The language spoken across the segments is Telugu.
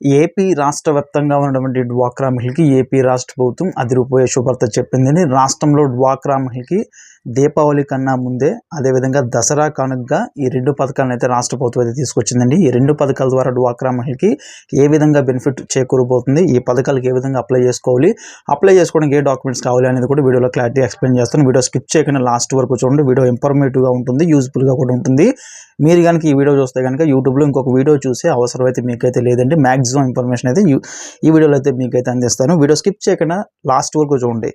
ఏపీ రాష్ట్ర వ్యాప్తంగా ఉన్నటువంటి డ్వాక్రా మహిళకి ఏపీ రాష్ట్ర ప్రభుత్వం అదిరిపోయే శుభార్త చెప్పిందని రాష్ట్రంలో డ్వాక్రా మహిళకి దీపావళి కన్నా ముందే అదేవిధంగా దసరా కానుకగా ఈ రెండు పథకాలను అయితే రాష్ట్ర ప్రభుత్వం అయితే తీసుకొచ్చిందండి. ఈ రెండు పథకాల ద్వారా డ్వాక్రా మహిళకి ఏ విధంగా బెనిఫిట్ చేకూరబోతుంది ఈ పథకాలకు ఏ విధంగా అప్లై చేసుకోవాలి అప్లై చేసుకోవడానికి ఏ డాక్యుమెంట్స్ కావాలి అనేది కూడా వీడియోలో క్లారిటీ ఎక్స్ప్లెయిన్ చేస్తాను. వీడియో స్కిప్ చేయకుండా లాస్ట్ వరకు చూడండి. వీడియో ఇన్ఫర్మేటివ్గా ఉంటుంది యూజ్ఫుల్గా కూడా ఉంటుంది. మీరు కనుక ఈ వీడియో చూస్తే కనుక యూట్యూబ్లో ఇంకొక వీడియో చూసే అవసరం అయితే మీకైతే లేదండి. మ్యాక్సిమం ఇన్ఫర్మేషన్ అయితే యూ- ఈ వీడియోలో అయితే మీకు అయితే అందిస్తాను. వీడియో స్కిప్ చేయకుండా లాస్ట్ వరకు చూడండి.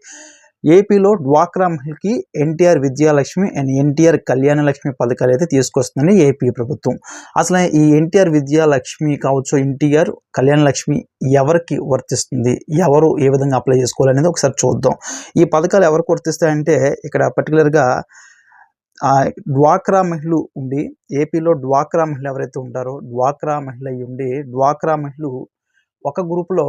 ఏపీలో డ్వాక్రా మహిళకి ఎన్టీఆర్ విద్యాలక్ష్మి అండ్ ఎన్టీఆర్ కళ్యాణ లక్ష్మి పథకాలు అయితే తీసుకొస్తుందని ఏపీ ప్రభుత్వం. అసలు ఈ ఎన్టీఆర్ విద్యాలక్ష్మి కావచ్చు ఎన్టీఆర్ కళ్యాణ లక్ష్మి ఎవరికి వర్తిస్తుంది? ఎవరు ఏ విధంగా అప్లై చేసుకోవాలనేది ఒకసారి చూద్దాం. ఈ పథకాలు ఎవరికి వర్తిస్తాయంటే ఇక్కడ పర్టికులర్గా డ్వాక్రా మహిళలు ఉండి ఏపీలో డ్వాక్రా మహిళ ఎవరైతే ఉంటారో డ్వాక్రా మహిళ ఉండి డ్వాక్రా మహిళలు ఒక గ్రూపులో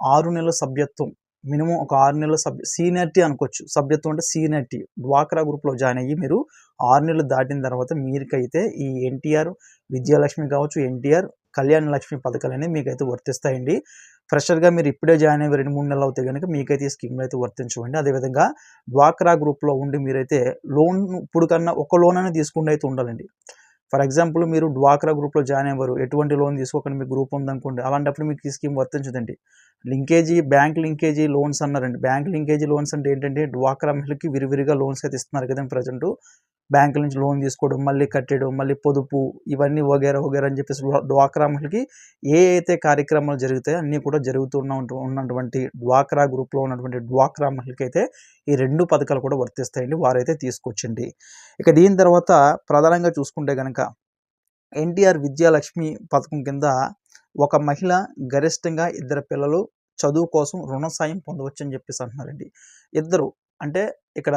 ఆరు నెలల సభ్యత్వం మినిమం ఒక ఆరు నెలల సభ్య సీనియర్టీ అనుకోవచ్చు. సభ్యత్వం అంటే సీనియర్టీ డ్వాక్రా గ్రూప్లో జాయిన్ అయ్యి మీరు ఆరు నెలలు దాటిన తర్వాత మీరికైతే ఈ ఎన్టీఆర్ విజయలక్ష్మి కావచ్చు ఎన్టీఆర్ కళ్యాణ లక్ష్మి పథకాలు అనేవి మీకైతే వర్తిస్తాయండి. ఫ్రెషర్గా మీరు ఇప్పుడే జాయిన్ అయ్యి రెండు మూడు నెలలు అవుతాయి కనుక మీకైతే ఈ స్కీమ్లు అయితే వర్తించవండి. అదేవిధంగా డ్వాక్రా గ్రూప్లో ఉండి మీరైతే లోన్ ఇప్పుడు కన్నా ఒక లోన్ అనేది తీసుకుంటూ అయితే ఉండాలండి. ఫర్ ఎగ్జాంపుల్ మీరు డ్వాక్రా గ్రూప్లో జాయిన్ అయ్యారు ఎటువంటి లోన్ తీసుకోకుండా మీ గ్రూప్ ఉందనుకోండి అలాంటప్పుడు మీకు ఈ స్కీమ్ వర్తించదండి. లింకేజీ బ్యాంక్ లింకేజీ లోన్స్ అన్నారండి. బ్యాంక్ లింకేజీ లోన్స్ అంటే ఏంటంటే డ్వాక్రా మహిళకి విరివిరిగా లోన్స్ అయితే ఇస్తున్నారు కదండి ప్రజెంట్. బ్యాంకుల నుంచి లోన్ తీసుకోవడం మళ్ళీ కట్టడం మళ్ళీ పొదుపు ఇవన్నీ వగేరా వగేరా అని చెప్పేసి డ్వాక్రా మహిళకి ఏ అయితే కార్యక్రమాలు జరుగుతాయో అన్నీ కూడా జరుగుతున్న ఉన్నటువంటి డ్వాక్రా గ్రూప్లో ఉన్నటువంటి డ్వాక్రా మహిళకి అయితే ఈ రెండు పథకాలు కూడా వర్తిస్తాయండి వారైతే తీసుకొచ్చండి. ఇక దీని తర్వాత ప్రధానంగా చూసుకుంటే కనుక ఎన్టీఆర్ విద్యాలక్ష్మి పథకం కింద ఒక మహిళ గరిష్టంగా ఇద్దరు పిల్లలు చదువు కోసం రుణ సాయం పొందవచ్చు అని చెప్పేసి అంటున్నారండి. ఇద్దరు అంటే ఇక్కడ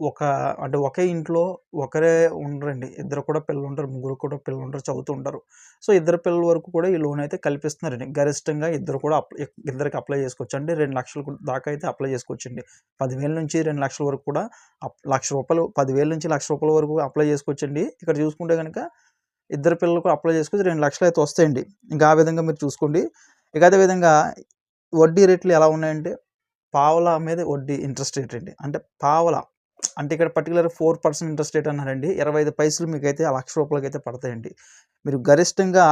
ఒక అంటే ఒకే ఇంట్లో ఒకరే ఉండరండి. ఇద్దరు కూడా పిల్లలు ఉంటారు ముగ్గురు కూడా పిల్లలు ఉంటారు చదువుతూ ఉంటారు. సో ఇద్దరు పిల్లల వరకు కూడా ఈ లోన్ అయితే కల్పిస్తున్నారండి. గరిష్టంగా ఇద్దరు కూడా అప్లై ఇద్దరికి అప్లై చేసుకోవచ్చు అండి రెండు లక్షల దాకా అయితే అప్లై చేసుకోవచ్చండి. పదివేల నుంచి రెండు లక్షల వరకు కూడా అప్- లక్ష రూపాయలు పదివేల నుంచి లక్ష రూపాయల వరకు అప్లై చేసుకోవచ్చండి. ఇక్కడ చూసుకుంటే కనుక ఇద్దరు పిల్లలకు అప్లై చేసుకుంటే రెండు లక్షలు అయితే వస్తాయండి. ఇంకా ఆ విధంగా మీరు చూసుకోండి. ఇక అదే విధంగా వడ్డీ రేట్లు ఎలా ఉన్నాయంటే పావలా మీద వడ్డీ ఇంట్రెస్ట్ రేట్ అండి అంటే పావలా అంటే ఇక్కడ particular four percent interest rate అన్నారండి. ఇరవై ఐదు పైసలు మీకు అయితే ఆ లక్ష రూపాయలకి అయితే పడతాయండి. మీరు గరిష్టంగా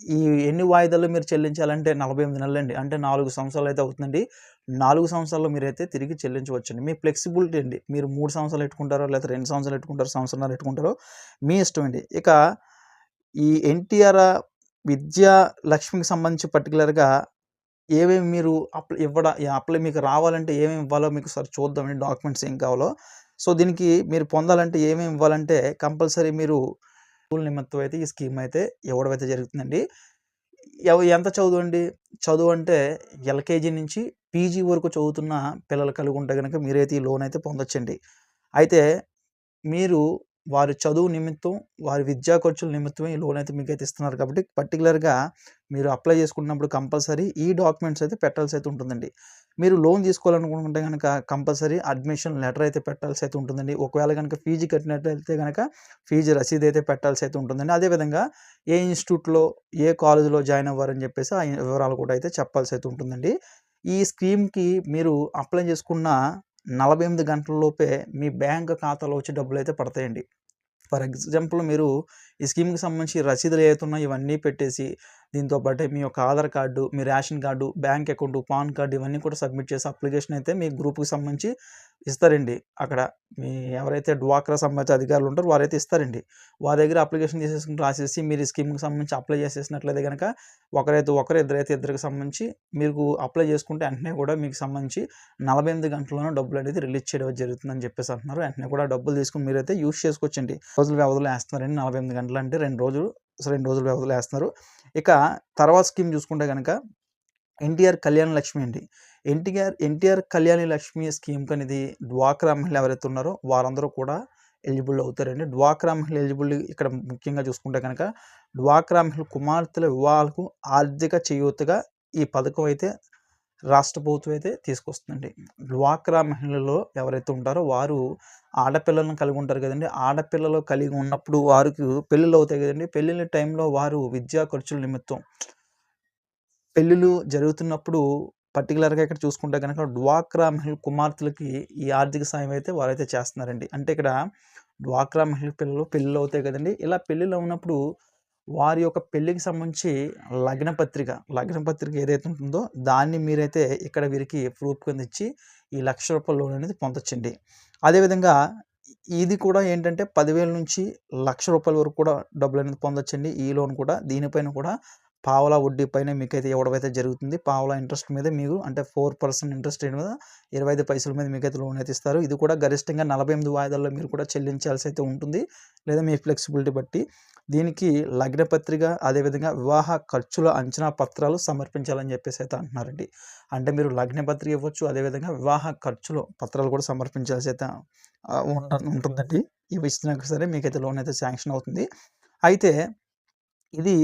ఈ ఎన్ని వాయిదాలు మీరు చెల్లించాలంటే నలభై ఎనిమిది నెలలు అండి అంటే నాలుగు సంవత్సరాలు అయితే అవుతుందండి. నాలుగు సంవత్సరాల్లో మీరైతే తిరిగి చెల్లించవచ్చండి. మీ ఫ్లెక్సిబిలిటీ అండి. మీరు మూడు సంవత్సరాలు పెట్టుకుంటారో లేదా రెండు సంవత్సరాలు పెట్టుకుంటారో సంవత్సరాలు పెట్టుకుంటారో మీ ఇష్టం అండి. ఇక ఈ ఎన్టీఆర్ విద్యా లక్ష్మికి సంబంధించి పర్టికులర్గా ఏమేమి మీరు అప్లై ఇవ్వడ అప్లై మీకు రావాలంటే ఏమేమి ఇవ్వాలో మీకు సార్ చూద్దామండి డాక్యుమెంట్స్ ఏం కావాలో. సో దీనికి మీరు పొందాలంటే ఏమేమి ఇవ్వాలంటే కంపల్సరీ మీరు స్కూల్ నిమిత్తం అయితే ఈ స్కీమ్ అయితే ఇవ్వడం అయితే జరుగుతుందండి. ఎవ ఎంత చదువండి చదువు అంటే ఎల్కేజీ నుంచి పీజీ వరకు చదువుతున్న పిల్లలు కలిగి ఉంటే కనుక మీరైతే ఈ లోన్ అయితే పొందొచ్చండి. అయితే మీరు వారి చదువు నిమిత్తం వారి విద్యా ఖర్చుల నిమిత్తమే ఈ లోన్ అయితే మీకు అయితే ఇస్తున్నారు కాబట్టి పర్టికులర్గా మీరు అప్లై చేసుకున్నప్పుడు కంపల్సరీ ఈ డాక్యుమెంట్స్ అయితే పెట్టాల్సి అయితే ఉంటుందండి. మీరు లోన్ తీసుకోవాలనుకుంటే కనుక కంపల్సరీ అడ్మిషన్ లెటర్ అయితే పెట్టాల్సి అయితే ఉంటుందండి. ఒకవేళ కనుక ఫీజు కట్టినట్లయితే కనుక ఫీజు రసీదు అయితే పెట్టాల్సి అయితే ఉంటుందండి. అదేవిధంగా ఏ ఇన్స్టిట్యూట్లో ఏ కాలేజీలో జాయిన్ అవ్వారని చెప్పేసి ఆ వివరాలు కూడా అయితే చెప్పాల్సి అయితే ఉంటుందండి. ఈ స్కీమ్కి మీరు అప్లై చేసుకున్న నలభై ఎనిమిది గంటల లోపే మీ బ్యాంక్ ఖాతాలో వచ్చి డబ్బులు అయితే పడతాయండి. ఫర్ ఎగ్జాంపుల్ మీరు ఈ స్కీమ్కి సంబంధించి రసీదులు ఏతున్నాయో ఇవన్నీ పెట్టేసి దీంతో పాటు మీ యొక్క ఆధార్ కార్డు మీ ration card bank account PAN card ఇవన్నీ కూడా సబ్మిట్ చేసి అప్లికేషన్ అయితే మీ గ్రూప్కి సంబంధించి ఇస్తారండి. అక్కడ మీ ఎవరైతే డ్వాక్రా సంబంధించిన అధికారులు ఉంటారో వారైతే ఇస్తారండి. వారి దగ్గర అప్లికేషన్ తీసేసుకుని రాసేసి మీరు ఈ స్కీమ్కి సంబంధించి అప్లై చేసేసినట్లయితే కనుక ఒకరైతే ఒకరు ఇద్దరైతే ఇద్దరికి సంబంధించి మీకు అప్లై చేసుకుంటే వెంటనే కూడా మీకు సంబంధించి నలభై ఎనిమిది గంటల్లోనే డబ్బులు అనేది రిలీజ్ చేయడం జరుగుతుందని చెప్పేసి అంటున్నారు. వెంటనే కూడా డబ్బులు తీసుకుని మీరైతే యూస్ చేసుకోవచ్చండి. రోజుల వ్యవధిలో వేస్తున్నారండి. నలభై ఎనిమిది గంటలు అంటే రెండు రోజులు రెండు రోజుల వ్యవధిలో వేస్తున్నారు. ఇక తర్వాత స్కీమ్ చూసుకుంటే కనుక ఎన్టీఆర్ కళ్యాణ లక్ష్మి అండి. ఎన్టీఆర్ ఎన్టీఆర్ కళ్యాణి లక్ష్మి స్కీమ్ అనేది డ్వాక్రా మహిళ ఎవరైతే ఉన్నారో వారందరూ కూడా ఎలిజిబుల్ అవుతారండి. డ్వాక్రా మహిళ ఎలిజిబుల్ ఇక్కడ ముఖ్యంగా చూసుకుంటే కనుక డ్వాక్రా మహిళ కుమార్తెల వివాహాలకు ఆర్థిక చేయూతగా ఈ పథకం అయితే రాష్ట్ర ప్రభుత్వం అయితే తీసుకొస్తుందండి. డ్వాక్రా మహిళలు ఎవరైతే ఉంటారో వారు ఆడపిల్లలను కలిగి ఉంటారు కదండి. ఆడపిల్లలు కలిగి ఉన్నప్పుడు వారికి పెళ్ళిళ్ళు అవుతాయి కదండి. పెళ్ళిళ్ళ టైంలో వారు విద్యా ఖర్చుల నిమిత్తం పెళ్ళిళ్ళు జరుగుతున్నప్పుడు పర్టికులర్గా ఇక్కడ చూసుకుంటే కనుక డ్వాక్రా మహిళ కుమార్తెలకి ఈ ఆర్థిక సాయం అయితే వారైతే చేస్తున్నారండి. అంటే ఇక్కడ డ్వాక్రా మహిళ పిల్లలు పెళ్ళిళ్ళు అవుతాయి కదండి. ఇలా పెళ్ళిళ్ళు ఉన్నప్పుడు వారి యొక్క పెళ్ళికి సంబంధించి లగ్న పత్రిక లగ్న పత్రిక ఏదైతే ఉంటుందో దాన్ని మీరైతే ఇక్కడ వీరికి ప్రూఫ్ కింద ఇచ్చి ఈ లక్ష రూపాయల లోన్ అనేది పొందొచ్చండి. అదేవిధంగా ఇది కూడా ఏంటంటే పదివేల నుంచి లక్ష రూపాయల వరకు కూడా డబ్బులు అనేది పొందొచ్చండి. ఈ లోన్ కూడా దీనిపైన కూడా పావలా వడ్డీ పైన మీకైతే ఇవ్వడం జరుగుతుంది. పావలా ఇంట్రెస్ట్ మీద మీరు అంటే ఫోర్ పర్సెంట్ ఇంట్రెస్ట్ మీద ఇరవై ఐదు పైసల మీద మీకైతే లోన్ అయితే ఇస్తారు. ఇది కూడా గరిష్టంగా నలభై ఎనిమిది వాయిదాల్లో మీరు కూడా చెల్లించాల్సి అయితే ఉంటుంది. లేదా మీ ఫ్లెక్సిబిలిటీ బట్టి దీనికి లగ్న పత్రిక అదేవిధంగా వివాహ ఖర్చుల అంచనా పత్రాలు సమర్పించాలని చెప్పేసి అయితే అంటున్నారండి. అంటే మీరు లగ్న పత్రిక ఇవ్వచ్చు అదేవిధంగా వివాహ ఖర్చులు పత్రాలు కూడా సమర్పించాల్సి అయితే ఉంటుందండి. ఇవి ఇచ్చినాక సరే మీకైతే లోన్ అయితే శాంక్షన్ అవుతుంది. అయితే ఇది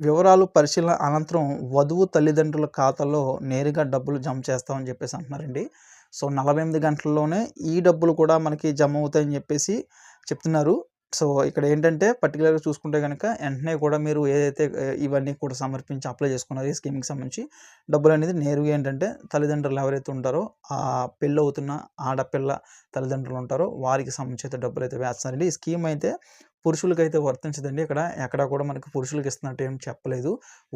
వివరాలు పరిశీలన అనంతరం వధువు తల్లిదండ్రుల ఖాతాలో నేరుగా డబ్బులు జమ చేస్తామని చెప్పేసి అంటున్నారండి. సో నలభై ఎనిమిది గంటల్లోనే ఈ డబ్బులు కూడా మనకి జమ అవుతాయని చెప్పేసి చెప్తున్నారు. సో ఇక్కడ ఏంటంటే పర్టికులర్గా చూసుకుంటే కనుక వెంటనే కూడా మీరు ఏదైతే ఇవన్నీ కూడా సమర్పించి అప్లై చేసుకున్నారు ఈ స్కీమ్కి సంబంధించి డబ్బులు అనేది నేరుగా ఏంటంటే తల్లిదండ్రులు ఎవరైతే ఉంటారో ఆ పెళ్ళి అవుతున్న ఆడపిల్ల తల్లిదండ్రులు ఉంటారో వారికి సంబంధించి అయితే డబ్బులు అయితే వేస్తున్నారండి. ఈ స్కీమ్ అయితే పురుషులకి అయితే వర్తించదండి. ఇక్కడ ఎక్కడ కూడా మనకి పురుషులకి ఇస్తున్నట్టు ఏం చెప్పలేదు.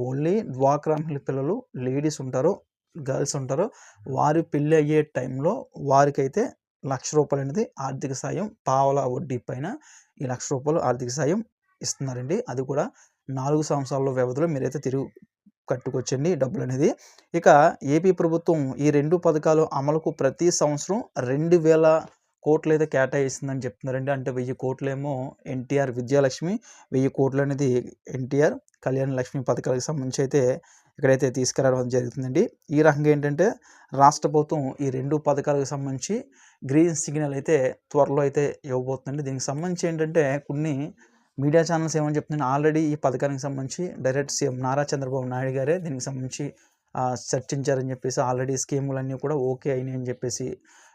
ఓన్లీ డ్వాక్రా పిల్లలు లేడీస్ ఉంటారో గర్ల్స్ ఉంటారో. వారి పెళ్ళి అయ్యే టైంలో వారికైతే లక్ష రూపాయలు అనేది ఆర్థిక సాయం పావల వడ్డీ పైన ఈ లక్ష రూపాయలు ఆర్థిక సాయం ఇస్తున్నారండి. అది కూడా నాలుగు సంవత్సరాల వ్యవధిలో మీరైతే తిరుగు కట్టుకొచ్చండి డబ్బులు అనేది ఇక ఏపీ ప్రభుత్వం ఈ రెండు పథకాలు అమలుకు ప్రతి సంవత్సరం రెండు వేల కోట్లు అయితే కేటాయిస్తుందని చెప్తున్నారండి. అంటే వెయ్యి కోట్లేమో ఎన్టీఆర్ విద్యాలక్ష్మి వెయ్యి కోట్లు అనేది ఎన్టీఆర్ కళ్యాణ లక్ష్మి పథకాలకు సంబంధించి అయితే ఇక్కడైతే తీసుకురావడం జరుగుతుందండి. ఈ రకంగా ఏంటంటే రాష్ట్ర ప్రభుత్వం ఈ రెండు పథకాలకు సంబంధించి గ్రీన్ సిగ్నల్ అయితే త్వరలో అయితే ఇవ్వబోతుందండి. దీనికి సంబంధించి ఏంటంటే కొన్ని మీడియా ఛానల్స్ ఏమని చెప్తున్నాయి ఆల్రెడీ ఈ పథకానికి సంబంధించి డైరెక్ట్ సీఎం నారా చంద్రబాబు నాయుడు గారే దీనికి సంబంధించి చర్చించారని చెప్పేసి ఆల్రెడీ స్కీములన్నీ కూడా ఓకే అయినాయి అని చెప్పేసి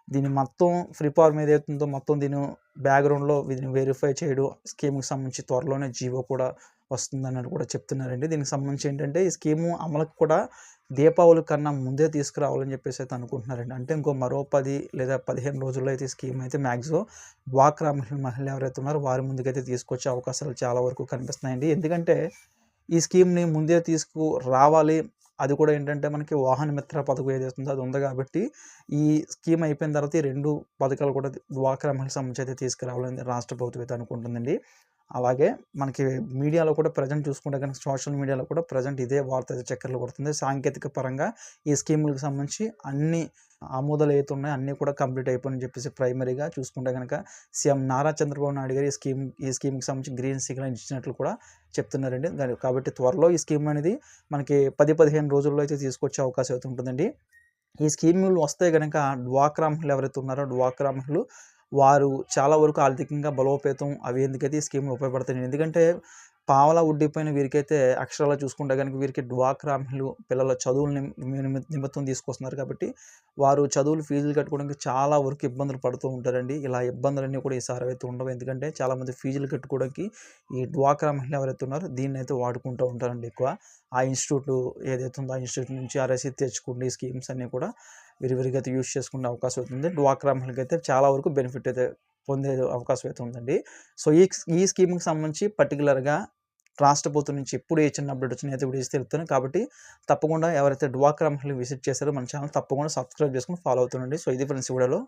దీన్ని మొత్తం ఫ్రీ పవర్ మీద మొత్తం దీని బ్యాక్గ్రౌండ్లో దీన్ని వెరిఫై చేయడం. స్కీమ్కి సంబంధించి త్వరలోనే జీవో కూడా వస్తుందని కూడా చెప్తున్నారండి. దీనికి సంబంధించి ఏంటంటే ఈ స్కీము అమలుకు కూడా దీపావళి కన్నా ముందే తీసుకురావాలని చెప్పేసి అయితే అనుకుంటున్నారండి. అంటే ఇంకో మరో పది లేదా పదిహేను రోజుల్లో అయితే స్కీమ్ అయితే మ్యాక్సిమం డ్వాక్రా మహిళ మహిళలు ఎవరైతే ఉన్నారో వారి ముందుకైతే తీసుకొచ్చే అవకాశాలు చాలా వరకు కనిపిస్తున్నాయండి. ఎందుకంటే ఈ స్కీమ్ని ముందే తీసుకు రావాలి అది కూడా ఏంటంటే మనకి వాహన మిత్ర పథకం ఏదైతుందో అది ఉంది కాబట్టి ఈ స్కీమ్ అయిపోయిన తర్వాత ఈ రెండు పథకాలు కూడా డ్వాక్రా మహిళ సంబంధించి అయితే తీసుకురావాలని రాష్ట్ర ప్రభుత్వం అయితే అనుకుంటుందండి. అలాగే మనకి మీడియాలో కూడా ప్రజెంట్ చూసుకుంటే కనుక సోషల్ మీడియాలో కూడా ప్రజెంట్ ఇదే వార్త అయితే చక్కర్లు కొడుతుంది. సాంకేతిక పరంగా ఈ స్కీములకు సంబంధించి అన్ని ఆమోదాలు అవుతున్నాయి అన్నీ కూడా కంప్లీట్ అయిపోయినని చెప్పేసి ప్రైమరీగా చూసుకుంటే కనుక సీఎం నారా చంద్రబాబు నాయుడు గారు ఈ స్కీమ్ ఈ స్కీమ్కి సంబంధించి గ్రీన్ సిగ్నల్ ఇచ్చినట్లు కూడా చెప్తున్నారండి. కాబట్టి త్వరలో ఈ స్కీమ్ అనేది మనకి పది పదిహేను రోజుల్లో అయితే తీసుకొచ్చే అవకాశం అయితే ఉంటుందండి. ఈ స్కీములు వస్తే కనుక డ్వాక్రా మహిళలు ఎవరైతే ఉన్నారో డ్వాక్రా మహిళలు వారు చాలా వరకు ఆర్థికంగా బలోపేతం అవి ఎందుకైతే ఈ స్కీమ్లు ఉపయోగపడతాయి ఎందుకంటే పావలా ఉడ్డిపోయిన వీరికైతే అక్షరాలు చూసుకుంటే కనుక వీరికి డ్వాక్రామహిళులు పిల్లల చదువులు నిమిత్తం తీసుకొస్తున్నారు కాబట్టి వారు చదువులు ఫీజులు కట్టుకోవడానికి చాలా వరకు ఇబ్బందులు పడుతూ ఉంటారండి. ఇలా ఇబ్బందులన్నీ కూడా ఈసారి అయితే ఉండవు. ఎందుకంటే చాలామంది ఫీజులు కట్టుకోవడానికి ఈ డ్వాక్రా మహిళలు ఎవరైతే ఉన్నారో దీన్ని అయితే వాడుకుంటూ ఉంటారండి ఎక్కువ. ఆ ఇన్స్టిట్యూట్ ఏదైతే ఉందో ఆ ఇన్స్టిట్యూట్ నుంచి ఆ రసీదు తెచ్చుకుంటే స్కీమ్స్ అన్నీ కూడా విరివిరిగా అయితే యూజ్ చేసుకునే అవకాశం అవుతుంది డ్వాక్రా మహిళకి అయితే చాలా వరకు బెనిఫిట్ అయితే పొందే అవకాశం అయితే ఉందండి. సో ఈ ఈ స్కీమ్కి సంబంధించి పర్టికులర్గా రాష్ట్ర ప్రభుత్వం నుంచి ఎప్పుడు ఏ చిన్న అప్డేట్ వచ్చినా అయితే ఇప్పుడు తెలుస్తాను కాబట్టి తప్పకుండా ఎవరైతే డ్వాక్రా మహిళలు విజిట్ చేశారో మన ఛానల్ తప్పకుండా సబ్స్క్రైబ్ చేసుకుని ఫాలో అవుతుండండి. సో ఇది ఫ్రెండ్స్ వీడియోలో.